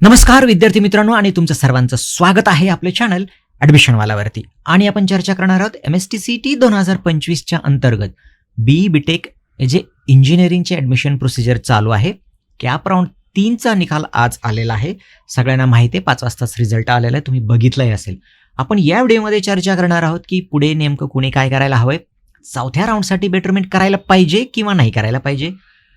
नमस्कार विद्यार्थी मित्रांनो आणि तुमचं सर्वांचं स्वागत आहे आपले चॅनल ॲडमिशनवालावरती आणि आपण चर्चा करणार आहोत M S T C T दोन हजार पंचवीसच्या अंतर्गत बी बीटेक हे जे इंजिनिअरिंगचे ॲडमिशन प्रोसिजर चालू आहे कॅप राऊंड तीनचा निकाल आज आलेला आहे. सगळ्यांना माहिती आहे पाच वाजताच रिझल्ट आलेला आहे तुम्ही बघितलंही असेल. आपण या व्हिडिओमध्ये चर्चा करणार आहोत की पुढे नेमकं कुणी काय करायला हवंय चौथ्या राऊंडसाठी बेटरमेंट करायला पाहिजे किंवा नाही करायला पाहिजे?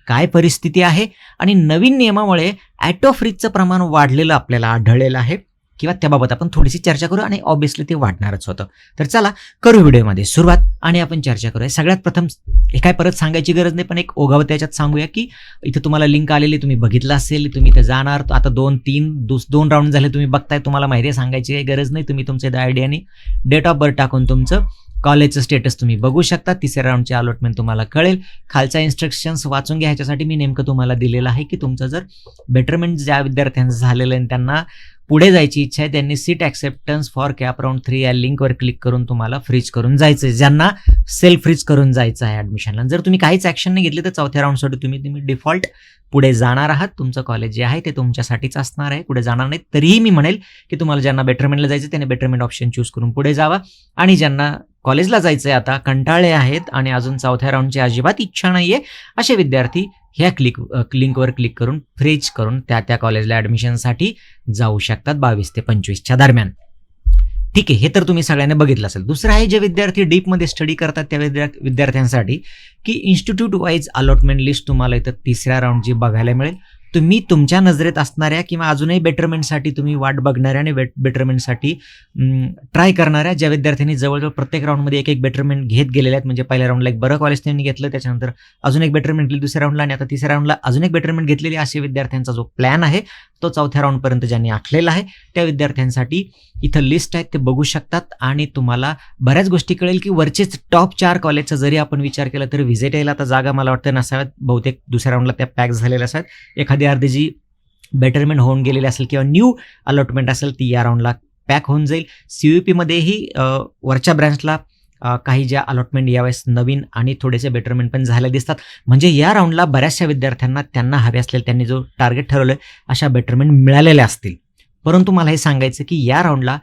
काय परिस्थिती आहे? आणि नवीन नियमामुळे ॲटो फ्रीजचं प्रमाण वाढलेलं आपल्याला आढळलेलं आहे. किंवा त्याबाबत आपण थोडीशी चर्चा करू आणि ऑब्विसली ते वाढणारच होतं. तर चला करू व्हिडिओमध्ये सुरुवात आणि आपण चर्चा करूया. सगळ्यात प्रथम हे काय परत सांगायची गरज नाही पण एक ओघाव त्याच्यात सांगूया की इथं तुम्हाला लिंक आलेली तुम्ही बघितलं असेल तुम्ही इथं जाणार आता दोन तीन दुस दोन राऊंड झाले तुम्ही बघताय तुम्हाला माहिती आहे सांगायची काही गरज नाही तुम्ही तुमच्या आयडियाने डेट ऑफ बर्थ टाकून तुमचं कॉलेजचं स्टेटस तुम्ही बघू शकता. तिसऱ्या राऊंडचे अलॉटमेंट तुम्हाला कळेल. खालच्या इन्स्ट्रक्शन्स वाचून घ्या ह्याच्यासाठी मी नेमकं तुम्हाला दिलेलं आहे की तुमचं जर बेटरमेंट ज्या विद्यार्थ्यांचं झालेलं आहे त्यांना पुढे जायची इच्छा आहे त्यांनी seat acceptance for CAP round three या लिंकवर क्लिक करून तुम्हाला फ्रीज करून जायचं आहे ज्यांना सेल्फ फ्रीज करून जायचं आहे ॲडमिशनला जर तुम्ही काहीच ॲक्शन नाही घेतली तर चौथ्या राऊंडसाठी तुम्ही तुम्ही डिफॉल्ट पुढे जाणार आहात. तुमचं कॉलेज जे आहे ते तुमच्यासाठीच असणार आहे. पुढे जाणार नाही. तरीही मी म्हणेल की तुम्हाला ज्यांना बेटरमेंटला जायचं त्यांनी बेटरमेंट ऑप्शन चूज करून पुढे जावा. आणि ज्यांना कॉलेजला जायचं आहे आता कंटाळे आहेत आणि अजून चौथ्या राऊंडची अजिबात इच्छा नाही आहे असे विद्यार्थी ह्या क्लिक लिंकवर क्लिक करून फ्रीज करून त्या त्या कॉलेजला ॲडमिशनसाठी जाऊ शकतात बावीस ते पंचवीसच्या दरम्यान. ठीक आहे हे तर तुम्ही सगळ्यांनी बघितलं असेल. दुसरं आहे जे विद्यार्थी डीपमध्ये स्टडी करतात त्या विद्या विद्यार्थ्यांसाठी की इन्स्टिट्यूट वाईज अलॉटमेंट लिस्ट तुम्हाला इथं तिसऱ्या राऊंडची बघायला मिळेल. तुम्ही तुमच्या नजरेत असणाऱ्या किंवा अजूनही बेटरमेंटसाठी तुम्ही वाट बघणाऱ्या आणि बेट बेटरमेंटसाठी ट्राय करणाऱ्या ज्या विद्यार्थ्यांनी जवळजवळ प्रत्येक राऊंडमध्ये एक एक बेटरमेंट घेत गेलेले आहेत. म्हणजे पहिल्या राऊंडला एक बरं कॉलेज त्यांनी घेतलं त्याच्यानंतर अजून एक बेटरमेंट घेतली दुसऱ्या राऊंडला आणि आता तिसऱ्या राऊंडला अजून एक बेटरमेंट घेतलेली असे विद्यार्थ्यांचा जो प्लॅन आहे तो चौथ्या राऊंडपर्यंत ज्यांनी आखलेला आहे त्या विद्यार्थ्यांसाठी इथं लिस्ट आहेत ते बघू शकतात. आणि तुम्हाला बऱ्याच गोष्टी कळेल की वरचेच टॉप चार कॉलेजचा जरी आपण विचार केला तर व्हिजिट यायला आता जागा मला वाटतं नसाव्यात. बहुतेक दुसऱ्या राऊंडला त्या पॅक झालेल्या असतात एखादी अर्धी जी बेटरमेंट होऊन गेलेली असेल किंवा न्यू अलॉटमेंट असेल ती या राऊंडला पॅक होऊन जाईल. सी यू पीमध्येही वरच्या ब्रँचला काही ज्या अलॉटमेंट यावेळेस नवीन आणि थोडेसे बेटरमेंट पण झाले दिसतात. म्हणजे या राऊंडला बऱ्याचशा विद्यार्थ्यांना त्यांना हवे असलेले त्यांनी जो टार्गेट ठरवलं अशा बेटरमेंट मिळालेल्या असतील. परंतु मला हे सांगायचं की या राऊंडला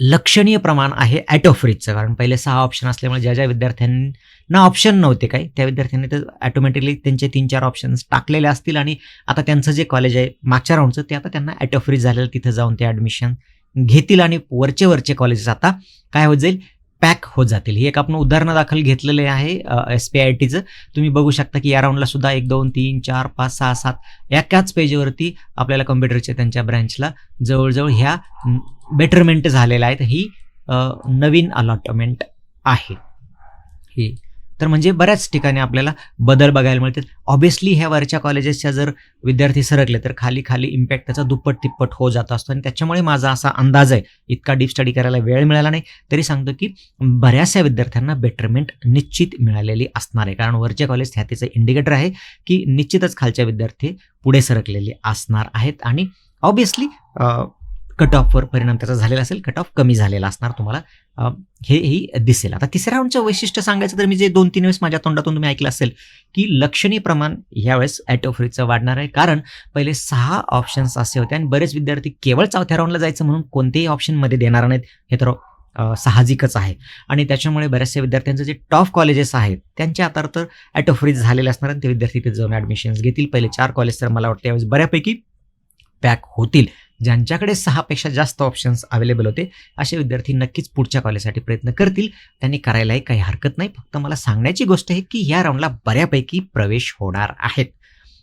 लक्षणीय प्रमाण आहे ॲटो फ्रीजचं कारण पहिले सहा ऑप्शन असल्यामुळे ज्या ज्या विद्यार्थ्यांनी ना ऑप्शन नव्हते काही. त्या विद्यार्थ्यांनी तर ॲटोमॅटिकली त्यांचे तीन चार ऑप्शन्स टाकलेले असतील आणि आता त्यांचं जे कॉलेज आहे मागच्या राऊंडचं ते आता त्यांना ॲटो फ्रीज झालेलं तिथं जाऊन ते ॲडमिशन घेतील आणि वरचे वरचे कॉलेजेस आता काय होत जाईल? पॅक होत जातील. हे एक आपण उदाहरणं दाखल घेतलेले आहे एस पी आय टीचं तुम्ही बघू शकता की या राऊंडला सुद्धा एक दोन तीन चार पाच सहा सात एकाच पेजवरती आपल्याला कम्प्युटरच्या त्यांच्या ब्रँचला जवळजवळ ह्या बेटरमेंट झालेल्या आहेत. ही नवीन अलॉटमेंट आहे. ही. तर म्हणजे बऱ्याच ठिकाणी आपल्याला बदल बघायला मिळतील ऑब्विसली ह्या वरच्या कॉलेजेसच्या जर विद्यार्थी सरकले तर खाली खाली इम्पॅक्ट त्याचा दुप्पट तिप्पट हो जात असतो. आणि त्याच्यामुळे माझा असा अंदाज आहे इतका डीप स्टडी करायला वेळ मिळाला नाही तरी सांगतो की बऱ्याचशा विद्यार्थ्यांना बेटरमेंट निश्चित मिळालेली असणार आहे. कारण वरच्या कॉलेज ह्या त्याचं इंडिकेटर आहे की निश्चितच खालच्या विद्यार्थी पुढे सरकलेले असणार आहेत. आणि ऑब्विसली कट ऑफवर परिणाम त्याचा झालेला असेल कट ऑफ कमी झालेला असणार तुम्हाला. हेही दिसेल. आता तिसऱ्या राऊंडचं वैशिष्ट्य सांगायचं तर मी जे दोन तीन वेळेस माझ्या तोंडातून तुम्ही ऐकलं असेल की लक्षणीय प्रमाण यावेळेस ॲटो फ्रीजचं वाढणार आहे. कारण पहिले सहा ऑप्शन्स असे होते आणि बरेच विद्यार्थी केवळ चौथ्या राऊंडला जायचं म्हणून कोणतेही ऑप्शनमध्ये देणार नाहीत. हे तर साहजिकच आहे. आणि त्याच्यामुळे बऱ्याचशा विद्यार्थ्यांचं जे टॉप कॉलेजेस आहेत त्यांच्या आता तर ॲटो फ्रीज झालेले असणार आणि ते विद्यार्थी तिथे जाऊन ॲडमिशन्स घेतील. पहिले चार कॉलेज तर मला वाटतं यावेळेस बऱ्यापैकी पॅक होतील. ज्यांच्याकडे सहापेक्षा जास्त ऑप्शन्स अवेलेबल होते असे विद्यार्थी नक्कीच पुढच्या कॉलेजसाठी प्रयत्न करतील. त्यांनी करायलाही काही हरकत नाही. फक्त मला सांगण्याची गोष्ट आहे की ह्या राऊंडला बऱ्यापैकी प्रवेश होणार आहेत.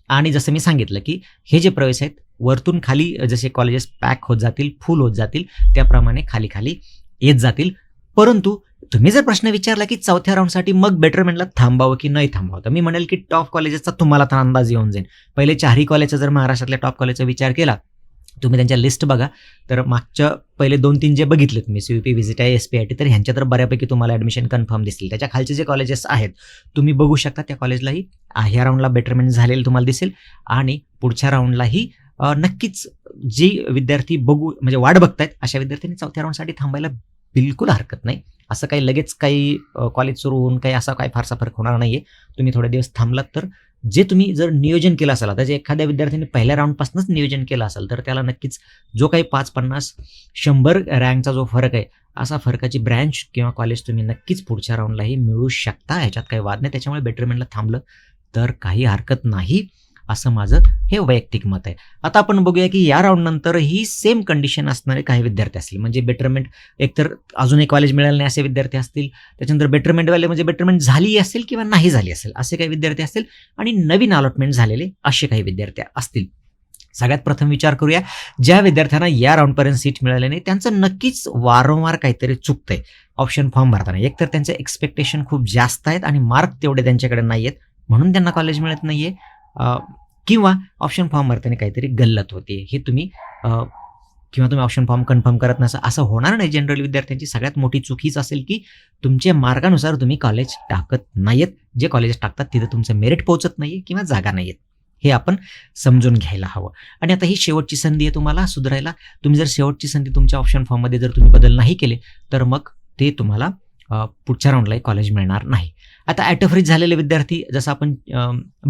आणि जसं मी सांगितलं की हे जे प्रवेश आहेत वरतून खाली जसे कॉलेजेस पॅक होत जातील फुल होत जातील त्याप्रमाणे खाली खाली येत जातील. परंतु तुम्ही जर प्रश्न विचारला की चौथ्या राऊंडसाठी मग बेटरमेंटला थांबावं की नाही थांबावं तर मी म्हणेल की टॉप कॉलेजेसचा तुम्हाला तर अंदाज येऊन जाईल पहिले चारही कॉलेजचा जर महाराष्ट्रातल्या टॉप कॉलेजचा विचार केला तुम्ही त्यांच्या लिस्ट बघा. तर मागच्या पहिले दोन तीन जे बघितलेत मी सी पी व्हिजिट आहे एस पी आय टी तर ह्यांच्या तर बऱ्यापैकी तुम्हाला ॲडमिशन कन्फर्म दिसतील. त्याच्या खालचे जे कॉलेजेस आहेत तुम्ही बघू शकता त्या कॉलेजलाही ह्या राऊंडला बेटरमेंट झालेलं तुम्हाला दिसेल. आणि पुढच्या राऊंडलाही नक्कीच जी विद्यार्थी बघू म्हणजे वाट बघतायत अशा विद्यार्थ्यांनी चौथ्या राऊंडसाठी थांबायला बिलकुल हरकत नाही. असं काही लगेच काही कॉलेज सुरू होऊन काही असा काही फारसा फरक होणार नाही आहे तुम्ही थोडे दिवस थांबलात तर जे तुम्ही जर नियोजन केलं असाल आता जे एखाद्या विद्यार्थ्याने पहिल्या राऊंडपासूनच नियोजन केलं असेल तर त्याला नक्कीच जो काही पाच पन्नास शंभर रँकचा जो फरक आहे असा फरकाची ब्रँच किंवा कॉलेज तुम्ही नक्कीच पुढच्या राऊंडलाही मिळू शकता. ह्याच्यात काही वाद नाही. त्याच्यामुळे बेटरमेंटला थांबलं तर काही हरकत नाही. असं माझं हे वैयक्तिक मत आहे. आता आपण बघूया की या राऊंड नंतर ही सेम कंडिशन असणारे काही विद्यार्थी असतील. म्हणजे बेटरमेंट एकतर अजून एक कॉलेज मिळालं नाही असे विद्यार्थी असतील. त्याच्यानंतर बेटरमेंटवाले म्हणजे बेटरमेंट झाली असेल किंवा नाही झाली असेल असे काही विद्यार्थी असतील आणि नवीन अलॉटमेंट झालेले असे काही विद्यार्थी असतील. सगळ्यात प्रथम विचार करूया ज्या विद्यार्थ्यांना या राऊंडपर्यंत सीट मिळाली नाही त्यांचं नक्कीच वारंवार काहीतरी चुकतंय. ऑप्शन फॉर्म भरताना. एकतर त्यांचे एक्सपेक्टेशन खूप जास्त आहेत आणि मार्क तेवढे त्यांच्याकडे नाही आहेत म्हणून त्यांना कॉलेज मिळत नाहीये. किंवा ऑप्शन फॉर्म भरताना काहीतरी गल्लत होते. हे तुम्ही किंवा तुम्ही ऑप्शन फॉर्म कन्फर्म करत नसा. असं होणार नाही जनरल विद्यार्थ्यांची. सगळ्यात मोठी चूक हीच असेल की तुमच्या मार्गानुसार तुम्ही कॉलेज टाकत नाहीत जे कॉलेज टाकतात तिथं तुमचं मेरिट पोहोचत नाहीये किंवा जागा नाही आहेत हे आपण समजून घ्यायला हवं. आणि आता ही शेवटची संधी आहे तुम्हाला सुधारायला. तुम्ही जर शेवटची संधी तुमच्या ऑप्शन फॉर्ममध्ये जर तुम्ही बदल नाही केले तर मग ते तुम्हाला पुढच्या राऊंडलाही कॉलेज मिळणार नाही. आता ॲटोफ्रीज झालेले विद्यार्थी जसं आपण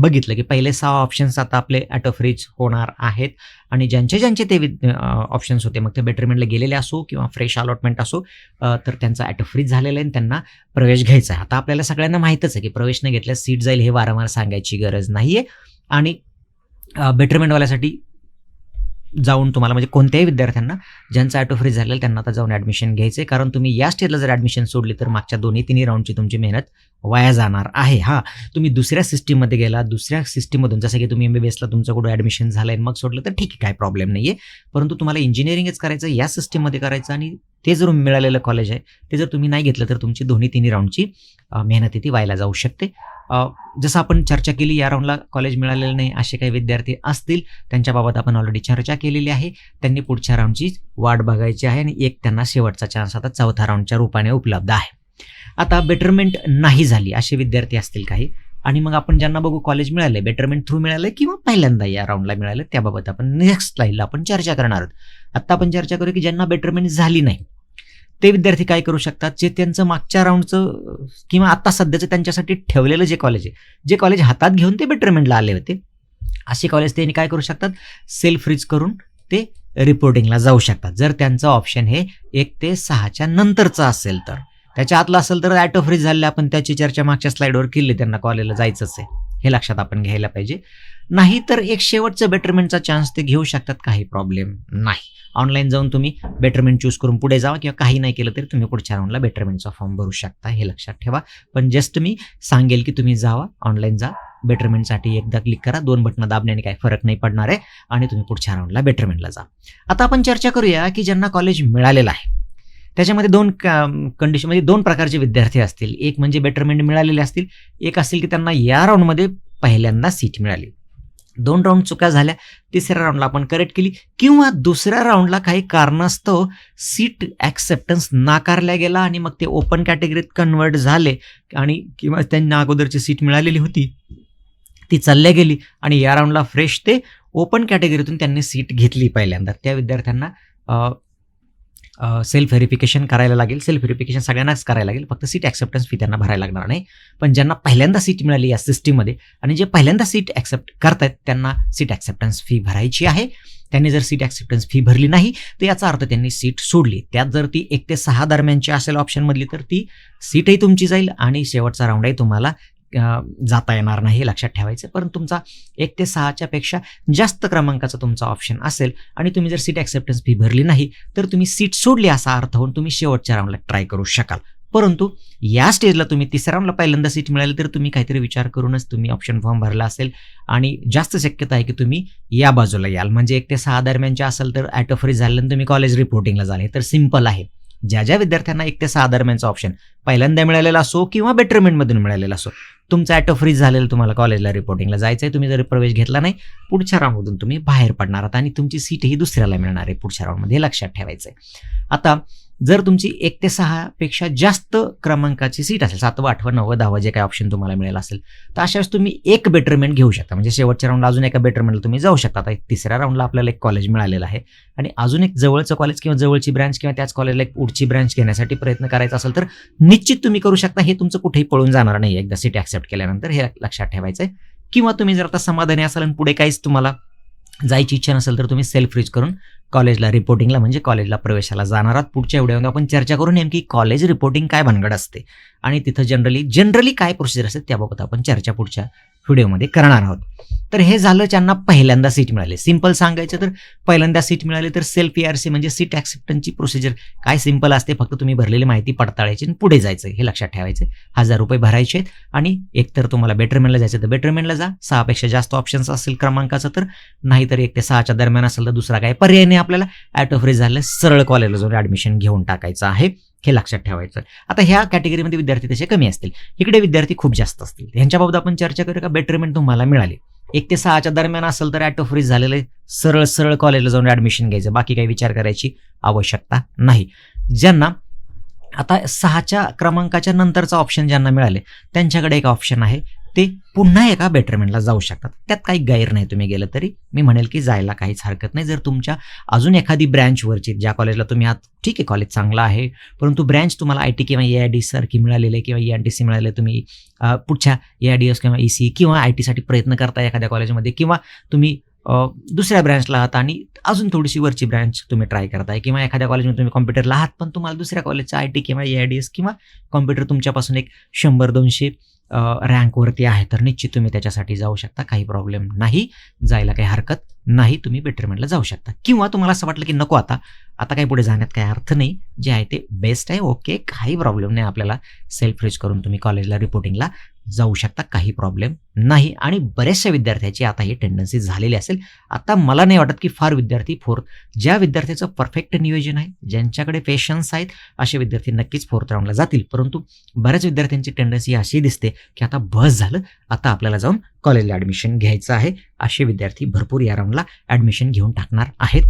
बघितलं की पहिले सहा ऑप्शन्स आता आपले ॲटोफ्रीज होणार आहेत. आणि ज्यांचे ज्यांचे ते ऑप्शन्स होते मग ते बेटरमेंटला गेलेले असो किंवा फ्रेश अलॉटमेंट असो तर त्यांचा ॲटोफ्रीज झालेला आहे आणि त्यांना प्रवेश घ्यायचा आहे. आता आपल्याला सगळ्यांना माहीतच आहे की प्रवेश न घेतल्यास सीट जाईल हे वारंवार सांगायची गरज नाही आहे आणि बेटरमेंटवाल्यासाठी जाऊन तुम्हाला म्हणजे कोणत्याही विद्यार्थ्यांना ज्यांचं ॲटो फ्री झालेलं त्यांना आता जाऊन ॲडमिशन घ्यायचं आहे कारण तुम्ही या स्टेजला जर ॲडमिशन सोडली तर मागच्या दोन्ही तिन्ही राऊंडची तुमची मेहनत वाया जाणार आहे. हा तुम्ही दुसऱ्या सिस्टीममध्ये गेला दुसऱ्या सिस्टीममधून जसं की तुम्ही एम बी बी एसला तुमचं कुठं ॲडमिशन झालं आहे मग सोडलं तर ठीक आहे काय प्रॉब्लेम नाही आहे परंतु तुम्हाला इंजिनिअरिंगच करायचं या सिस्टीममध्ये करायचं आणि ते जर मिळालेलं कॉलेज आहे ते जर तुम्ही नाही घेतलं तर तुमची दोन्ही तिन्ही राऊंडची मेहनती मेहनत ती व्हायला जाऊ शकते. जसं आपण चर्चा केली या राऊंडला कॉलेज मिळालेलं नाही असे काही विद्यार्थी असतील त्यांच्याबाबत आपण ऑलरेडी चर्चा केलेली आहे. त्यांनी पुढच्या राऊंडची वाट बघायची आहे आणि एक त्यांना शेवटचा चान्स आता चौथा राऊंडच्या रूपाने उपलब्ध आहे. आता बेटरमेंट नाही झाली असे विद्यार्थी असतील काही. आणि मग आपण ज्यांना बघू कॉलेज मिळाले बेटरमेंट थ्रू मिळाले किंवा पहिल्यांदा या राऊंडला मिळालं त्याबाबत आपण नेक्स्ट स्लाईडला आपण चर्चा करणार आहोत. आता आपण चर्चा करू की ज्यांना बेटरमेंट झाली नाही ते विद्यार्थी काय करू शकतात? जे त्यांचं मागच्या राऊंडचं किंवा आता सध्याचं त्यांच्यासाठी ठेवलेलं जे कॉलेज आहे जे कॉलेज हातात घेऊन ते बेटरमेंटला आले होते असे कॉलेज त्यांनी काय करू शकतात? सेल्फ रिच करून ते रिपोर्टिंगला जाऊ शकतात. जर त्यांचं ऑप्शन हे एक ते सहाच्या नंतरचं असेल तर. त्याच्या आतलं असेल तर ॲटो फ्रीज झाले आपण त्याची चर्चा मागच्या स्लाईडवर केली त्यांना कॉलेजला जायचंच आहे. हे लक्षात आपण घ्यायला पाहिजे. नाही तर एक शेवटचं बेटरमेंटचा चान्स ते घेऊ शकतात. काही प्रॉब्लेम नाही. ऑनलाईन जाऊन तुम्ही बेटरमेंट चूज करून पुढे जावा किंवा काही नाही केलं तरी तुम्ही पुढच्या राऊंडला बेटरमेंटचा फॉर्म भरू शकता. हे लक्षात ठेवा. पण जस्ट मी सांगेल की तुम्ही जावा ऑनलाईन जा. बेटरमेंटसाठी एकदा क्लिक करा. दोन बटनं दाबण्याने काही फरक नाही पडणार आहे. आणि तुम्ही पुढच्या राऊंडला बेटरमेंटला जा. आता आपण चर्चा करूया की ज्यांना कॉलेज मिळालेलं आहे. त्याच्यामध्ये दोन कंडिशन म्हणजे दोन प्रकारचे विद्यार्थी असतील. एक म्हणजे बेटरमेंट मिळालेले असतील. एक असतील की त्यांना या राऊंडमध्ये पहिल्यांदा सीट मिळाली. दोन राऊंड चुका झाल्या तिसऱ्या राऊंडला आपण करेक्ट केली. किंवा दुसऱ्या राऊंडला काही कारणास्तव सीट ॲक्सेप्टन्स नाकारल्या गेला आणि मग ते ओपन कॅटेगरीत कन्वर्ट झाले आणि किंवा त्यांना अगोदरची सीट मिळालेली होती ती चालल्या गेली आणि या राऊंडला फ्रेश ते ओपन कॅटेगरीतून त्यांनी सीट घेतली पहिल्यांदा. त्या विद्यार्थ्यांना सेल्फ व्हेरिफिकेशन करायला लागेल. सेल्फ व्हेरिफिकेशन सगळ्यांनाच करायला लागेल. फक्त सीट ॲक्सेप्टन्स फी त्यांना भरायला लागणार नाही. पण ज्यांना पहिल्यांदा सीट मिळाली या सिस्टीममध्ये आणि जे पहिल्यांदा सीट ॲक्सेप्ट करतायत त्यांना सीट ॲक्सेप्टन्स फी भरायची आहे. त्यांनी जर सीट ॲक्सेप्टन्स फी भरली नाही तर याचा अर्थ त्यांनी सीट सोडली. त्यात जर ती एक ते सहा दरम्यानची असेल ऑप्शनमधली तर ती सीटही तुमची जाईल आणि शेवटचा राऊंडही तुम्हाला जाता येणार नाही हे लक्षात ठेवायचं. पण तुमचा एक ते सहाच्या पेक्षा जास्त क्रमांकाचा तुमचा ऑप्शन असेल आणि तुम्ही जर सीट ॲक्सेप्टन्स फी भरली नाही तर तुम्ही सीट सोडली असा अर्थ होऊन तुम्ही शेवटच्या राऊंडला ट्राय करू शकाल. परंतु या स्टेजला तुम्ही तिसऱ्या राऊंडला पहिल्यांदा सीट मिळाली तर तुम्ही काहीतरी विचार करूनच तुम्ही ऑप्शन फॉर्म भरला असेल आणि जास्त शक्यता आहे की तुम्ही या बाजूला याल. म्हणजे एक ते सहा दरम्यानच्या असेल तर ॲटो फ्री झाल्यानंतर तुम्ही कॉलेज रिपोर्टिंगला जाल हे तर सिंपल आहे. ज्या ज्या विद्यार्थ्यांना एक ते सहा दरम्यानचा ऑप्शन पहिल्यांदा मिळालेला असो किंवा बेटरमेंटमधून मिळालेला असो तुमचा ॲटो फ्रीज झालेला तुम्हाला कॉलेजला रिपोर्टिंगला जायचं आहे तुम्ही जर प्रवेश घेतला नाही पुढच्या राऊंडमधून तुम्ही बाहेर पडणार आहात आणि तुमची सीट ही दुसऱ्याला मिळणार आहे पुढच्या राऊंडमध्ये हे लक्षात ठेवायचं आहे आता जर तुमची एक ते सहापेक्षा जास्त क्रमांकाची सीट असेल सातवं आठवं नव्वं दहावं जे काही ऑप्शन तुम्हाला मिळेल असेल तर अशा वेळेस तुम्ही एक बेटरमेंट घेऊ शकता. म्हणजे शेवटच्या राऊंडला अजून एका बेटरमेंटला तुम्ही जाऊ शकता. आता एक तिसऱ्या राऊंडला आपल्याला एक कॉलेज मिळालेलं आहे. आणि अजून एक जवळचं कॉलेज किंवा जवळची ब्रँच किंवा त्याच कॉलेजला एक पुढची ब्रँच घेण्यासाठी प्रयत्न करायचा असेल तर निश्चित तुम्ही करू शकता. हे तुमचं कुठेही पळून जाणार नाही एकदा सीट ॲक्सेप्ट केल्यानंतर हे लक्षात ठेवायचं आहे किंवा तुम्ही जर आता समाधानी असाल आणि पुढे काहीच तुम्हाला जायची इच्छा नसेल तर तुम्ही सेल्फ फ्रीज करून कॉलेजला रिपोर्टिंगला म्हणजे कॉलेजला प्रवेशाला जाणार आहात. पुढच्या व्हिडिओमध्ये आपण चर्चा करू नेमकी कॉलेज रिपोर्टिंग काय भानगड असते आणि तिथं जनरली जनरली काय प्रोसिजर असते त्याबाबत आपण चर्चा पुढच्या व्हिडिओमध्ये करणार आहोत. तर हे झालं ज्यांना पहिल्यांदा सीट मिळाली. सिंपल सांगायचं तर पहिल्यांदा सीट मिळाली तर सेल्फ आर सी म्हणजे सीट ॲक्सेप्टन्सची प्रोसिजर काय सिंपल असते? फक्त तुम्ही भरलेली माहिती पडताळायची आणि पुढे जायचं. हे लक्षात ठेवायचं. हजार रुपये भरायचे आहेत आणि एकतर तुम्हाला बेटरमेंटला जायचं तर बेटरमेंटला जा. सहापेक्षा जास्त ऑप्शन्स असेल क्रमांकाचं तर. नाहीतर एक ते सहाच्या दरम्यान असेल तर दुसरा काय पर्याय नाही. आपल्याला ॲट ऑफ फ्रीज झालं सरळ कॉलेजला जाऊन ॲडमिशन घेऊन टाकायचं आहे. हे लक्षात ठेवायचं. आता ह्या कॅटेगरीमध्ये विद्यार्थी तसे कमी असतील. इकडे विद्यार्थी खूप जास्त असतील. ह्यांच्याबाबत आपण चर्चा करू का? बेटरमेंट तुम्हाला मिळाली. एक ते सहाच्या दरम्यान असेल तर ॲटो फ्रीज झालेले सरळ सरळ कॉलेजला जाऊन ॲडमिशन घ्यायचं. बाकी काही विचार करायची आवश्यकता नाही. ज्यांना आता सहाच्या क्रमांकाच्या नंतरचा ऑप्शन ज्यांना मिळाले त्यांच्याकडे एक ऑप्शन आहे. ते पुन्हा एका बेटरमेंटला जाऊ शकतात. त्यात काही गैर नाही तुम्ही गेलं तरी. मी म्हणेल की जायला काहीच हरकत नाही. जर तुमच्या अजून एखादी ब्रँचवरची ज्या कॉलेजला तुम्ही आहात ठीक आहे कॉलेज चांगलं आहे. परंतु ब्रँच तुम्हाला आय टी किंवा ए आय डी सारखी मिळालेली किंवा ए आय टी सी मिळाले तुम्ही पुढच्या ए आय डी एस किंवा ई सी किंवा आय टीसाठी प्रयत्न करता एखाद्या कॉलेजमध्ये किंवा तुम्ही दुसऱ्या ब्रँचला आहात आणि अजून थोडीशी वरची ब्रँच तुम्ही ट्राय करताय किंवा एखाद्या कॉलेजमध्ये तुम्ही कॉम्प्युटरला आहात पण तुम्हाला दुसऱ्या कॉलेजचा आय टी किंवा ए आय डी एस किंवा कॉम्प्युटर तुमच्यापासून एक शंभर दोनशे रँकवरती आहे तर निश्चित तुम्ही त्याच्यासाठी जाऊ शकता. काही प्रॉब्लेम नाही जायला काही हरकत नाही तुम्ही बेटरमेंटला जाऊ शकता. किंवा तुम्हाला असं वाटलं की नको आता आता काही पुढे जाण्यात काही अर्थ नाही. जे आहे ते बेस्ट आहे ओके काही प्रॉब्लेम नाही आपल्याला. सेल्फ फ्रीज करून तुम्ही कॉलेजला रिपोर्टिंगला जाऊ शकता काही प्रॉब्लेम नाही. आणि बऱ्याचशा विद्यार्थ्याची आता ही टेंडन्सी झालेली असेल. आता मला नाही वाटत की फार विद्यार्थी फोर्थ ज्या विद्यार्थ्याचं परफेक्ट नियोजन आहे ज्यांच्याकडे पेशन्स आहेत असे विद्यार्थी नक्कीच फोर्थ राऊंडला जातील. परंतु बऱ्याच विद्यार्थ्यांची टेंडन्सी अशी दिसते की आता बस झालं. आता आपल्याला जाऊन कॉलेजला ॲडमिशन घ्यायचं आहे. असे विद्यार्थी भरपूर या राऊंडला ॲडमिशन घेऊन टाकणार आहेत.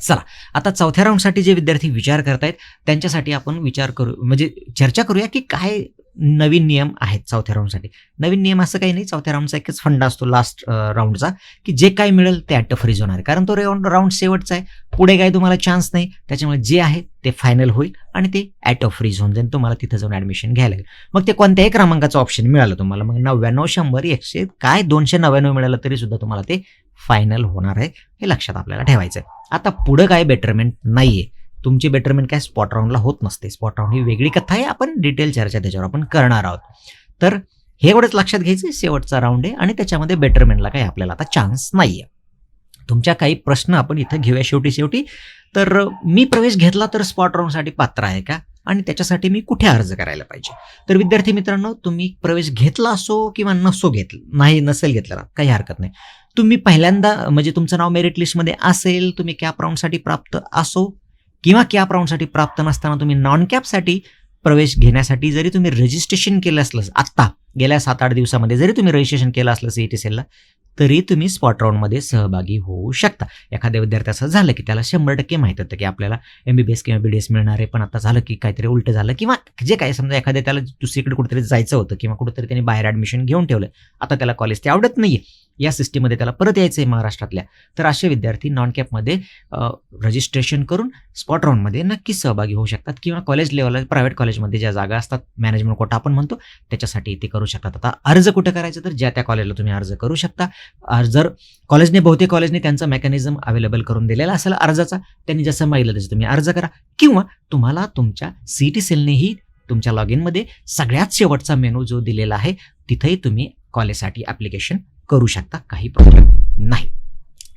चला आता चौथ्या राऊंडसाठी जे विद्यार्थी विचार करतायत त्यांच्यासाठी आपण विचार करू म्हणजे चर्चा करूया की काय नवीन नियम आहेत चौथ्या राऊंडसाठी नवीन नियम असं काही नाही चौथ्या राऊंडचा एकच फंड असतो लास्ट राऊंडचा की जे काय मिळेल ते ॲट फ्रीज होणार आहे. कारण तो राऊंड राऊंड शेवटचा आहे. पुढे काही तुम्हाला चान्स नाही. त्याच्यामुळे जे आहे ते फायनल होईल आणि ते ॲट ऑफ फ्रीज होऊन जाईल. तुम्हाला तिथं जाऊन ॲडमिशन घ्यायला लागेल मग ते कोणत्याही क्रमांकाचं ऑप्शन मिळालं तुम्हाला. मग नव्याण्णव शंभर एकशे काय? दोनशे नव्याण्णव मिळालं तरी सुद्धा तुम्हाला ते फायनल होणार आहे हे लक्षात आपल्याला ठेवायचं आहे आता पुढं काय बेटरमेंट नाही आहे तुमची बेटरमेंट काय? स्पॉट राऊंडला होत नसते. स्पॉट राऊंड ही वेगळी कथा आहे. आपण डिटेल चर्चा त्याच्यावर आपण करणार आहोत. तर हे एवढंच लक्षात घ्यायचं शेवटचा राऊंड आहे आणि त्याच्यामध्ये बेटरमेंटला काही आपल्याला आता चान्स नाहीये. तुमच्या काही प्रश्न आपण इथं घेऊया शेवटी शेवटी. तर मी प्रवेश घेतला तर स्पॉट राऊंडसाठी पात्र आहे का? आणि त्याच्यासाठी मी कुठे अर्ज करायला पाहिजे? तर विद्यार्थी मित्रांनो तुम्ही प्रवेश घेतला असो किंवा नसो घेतला नाही नसेल घेतला काही हरकत नाही. तुम्ही पहिल्यांदा म्हणजे तुमचं नाव मेरिट लिस्टमध्ये असेल तुम्ही कॅप राऊंडसाठी प्राप्त असो किंवा कॅप राऊंडसाठी प्राप्त नसताना तुम्ही नॉन कॅपसाठी प्रवेश घेण्यासाठी जरी तुम्ही रजिस्ट्रेशन केलं असलं आत्ता गेल्या सात आठ दिवसामध्ये जरी तुम्ही रजिस्ट्रेशन केलं असलं सीईटी सेलला तरी तुम्ही स्पॉट राऊंडमध्ये सहभागी होऊ शकता. एखाद्या विद्यार्थ्याचं झालं की त्याला शंभर टक्के माहीत होतं की आपल्याला एम बी बी एस किंवा बी डी एस मिळणार आहे पण आता झालं की काहीतरी उलटं झालं किंवा जे काय समजा एखाद्या त्याला दुसरीकडे कुठेतरी जायचं होतं किंवा कुठेतरी त्याने बाहेर ॲडमिशन घेऊन ठेवलं आता त्याला कॉलेज ते आवडत नाही या सिस्टीममध्ये त्याला परत यायचं आहे महाराष्ट्रातल्या. तर असे विद्यार्थी नॉन कॅपमध्ये रजिस्ट्रेशन करून स्पॉट राऊंडमध्ये नक्कीच सहभागी होऊ शकतात किंवा कॉलेज लेवलला प्रायव्हेट कॉलेजमध्ये ज्या जागा असतात मॅनेजमेंट कोटा आपण म्हणतो त्याच्यासाठी ते करू शकतात. आता अर्ज कुठं करायचं तर ज्या त्या कॉलेजला तुम्ही अर्ज करू शकता. अर्ज जर कॉलेजने बहुतेक कॉलेजने त्यांचा मेकॅनिझम अवेलेबल करून दिलेला असेल अर्जाचा त्यांनी जसं मागितलं तसं तुम्ही अर्ज करा. किंवा तुम्हाला तुमच्या सी टी सेलनेही तुमच्या लॉग इनमध्ये सगळ्यात शेवटचा मेनू जो दिलेला आहे तिथेही तुम्ही कॉलेजसाठी ॲप्लिकेशन करू शकता काही प्रॉब्लेम नाही.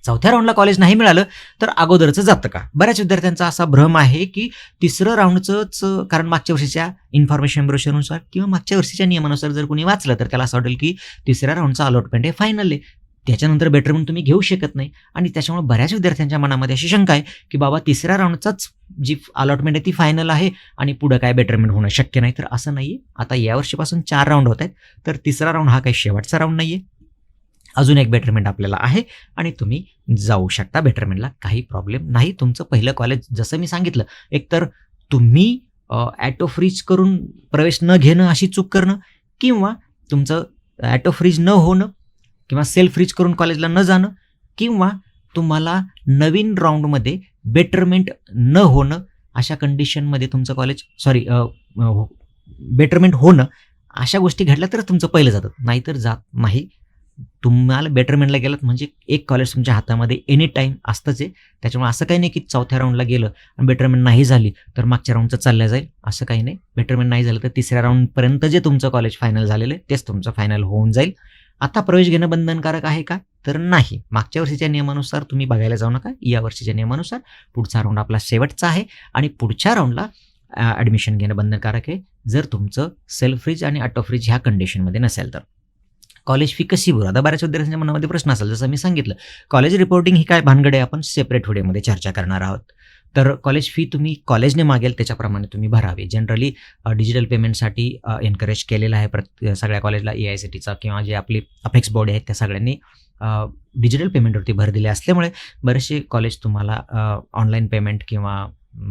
चौथ्या राऊंडला कॉलेज नाही मिळालं तर अगोदरचं जातं का? बऱ्याच विद्यार्थ्यांचा असा भ्रम आहे की तिसरं राऊंडचंच कारण मागच्या वर्षीच्या इन्फॉर्मेशन ब्रोशरनुसार किंवा मागच्या वर्षीच्या नियमानुसार जर कोणी वाचलं तर त्याला असं वाटेल की तिसऱ्या राऊंडचा अलॉटमेंट हे फायनल आहे. त्याच्यानंतर बेटरमेंट तुम्ही घेऊ शकत नाही. आणि त्याच्यामुळे बऱ्याच विद्यार्थ्यांच्या मनामध्ये अशी शंका आहे की बाबा तिसऱ्या राऊंडचाच जी अलॉटमेंट आहे ती फायनल आहे आणि पुढं काय बेटरमेंट होणं शक्य नाही. तर असं नाही आता या वर्षीपासून चार राऊंड होत आहेत. तर तिसरा राऊंड हा काही शेवटचा राऊंड नाही आहे अजून एक बेटरमेंट आपल्याला आहे आणि तुम्ही जाऊ शकता. बेटरमेंटला काही प्रॉब्लेम नाही. तुमचं पहिलं कॉलेज जसं मी सांगितलं एकतर तुम्ही ॲटो फ्रीज करून प्रवेश न घेणं अशी चूक करणं किंवा तुमचं ॲटो फ्रीज न होणं किंवा सेल्फ फ्रीज करून कॉलेजला न जाणं किंवा तुम्हाला नवीन राऊंडमध्ये बेटरमेंट न होणं अशा कंडिशनमध्ये तुमचं कॉलेज सॉरी बेटरमेंट होणं अशा गोष्टी घडल्या तर तुमचं पहिलं जातं. नाहीतर जात नाही. तुम्हाला बेटरमेंटला गेलात म्हणजे एक कॉलेज तुमच्या हातामध्ये एनी टाईम असतंच आहे. त्याच्यामुळे असं काही नाही की चौथ्या राऊंडला गेलं आणि बेटरमेंट नाही झाली तर मागच्या राऊंडचं चाललं जाईल. असं काही नाही. बेटरमेंट नाही झालं तर तिसऱ्या राऊंडपर्यंत जे तुमचं कॉलेज फायनल झालेलं आहे तेच तुमचं फायनल होऊन जाईल. आता प्रवेश घेणं बंधनकारक आहे का? तर नाही. मागच्या वर्षीच्या नियमानुसार तुम्ही बघायला जाऊ नका. या वर्षीच्या नियमानुसार पुढचा राऊंड आपला शेवटचा आहे आणि पुढच्या राऊंडला ॲडमिशन घेणं बंधनकारक आहे. जर तुमचं सेल्फ फ्रीज आणि ऑटो फ्रीज ह्या कंडिशनमध्ये नसेल तर. कॉलेज फी कशी भरू? आता बऱ्याच विद्यार्थ्यांच्या मनामध्ये प्रश्न असेल जसं मी सांगितलं कॉलेज रिपोर्टिंग ही काय भानगड आहे आपण सेपरेट व्हिडिओमध्ये चर्चा करणार आहोत? तर कॉलेज फी तुम्ही कॉलेजने मागेल त्याच्याप्रमाणे तुम्ही भरावी. जनरली डिजिटल पेमेंटसाठी एनकरेज केलेलं आहे प्रत सगळ्या कॉलेजला ए आय सी टीचा किंवा जे आपली अपेक्स बॉडी आहेत त्या सगळ्यांनी डिजिटल पेमेंटवरती भर दिले. असल्यामुळे बरेचसे कॉलेज तुम्हाला ऑनलाईन पेमेंट किंवा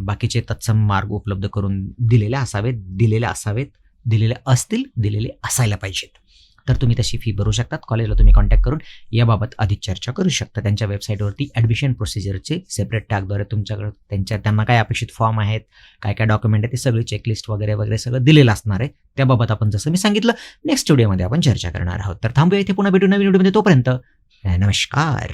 बाकीचे तत्सम मार्ग उपलब्ध करून दिलेले असावेत दिलेले असावेत दिलेले असतील दिलेले असायला पाहिजेत. तर तुम्ही तशी फी भरू शकतात. कॉलेजला तुम्ही कॉन्टॅक्ट करून याबाबत अधिक चर्चा करू शकता. त्यांच्या वेबसाईटवरती ॲडमिशन प्रोसिजरचे सेपरेट टॅगद्वारे तुमच्याकडे त्यांच्या त्यांना काय अपेक्षित फॉर्म आहेत काय काय डॉक्युमेंट आहे ते सगळी चेकलिस्ट वगैरे वगैरे सगळं दिलेलं असणार आहे. त्याबाबत आपण जसं मी सांगितलं नेक्स्ट व्हिडिओमध्ये आपण चर्चा करणार आहोत. तर थांबूया इथे पुन्हा भेटू नवीन व्हिडिओमध्ये तोपर्यंत. नमस्कार.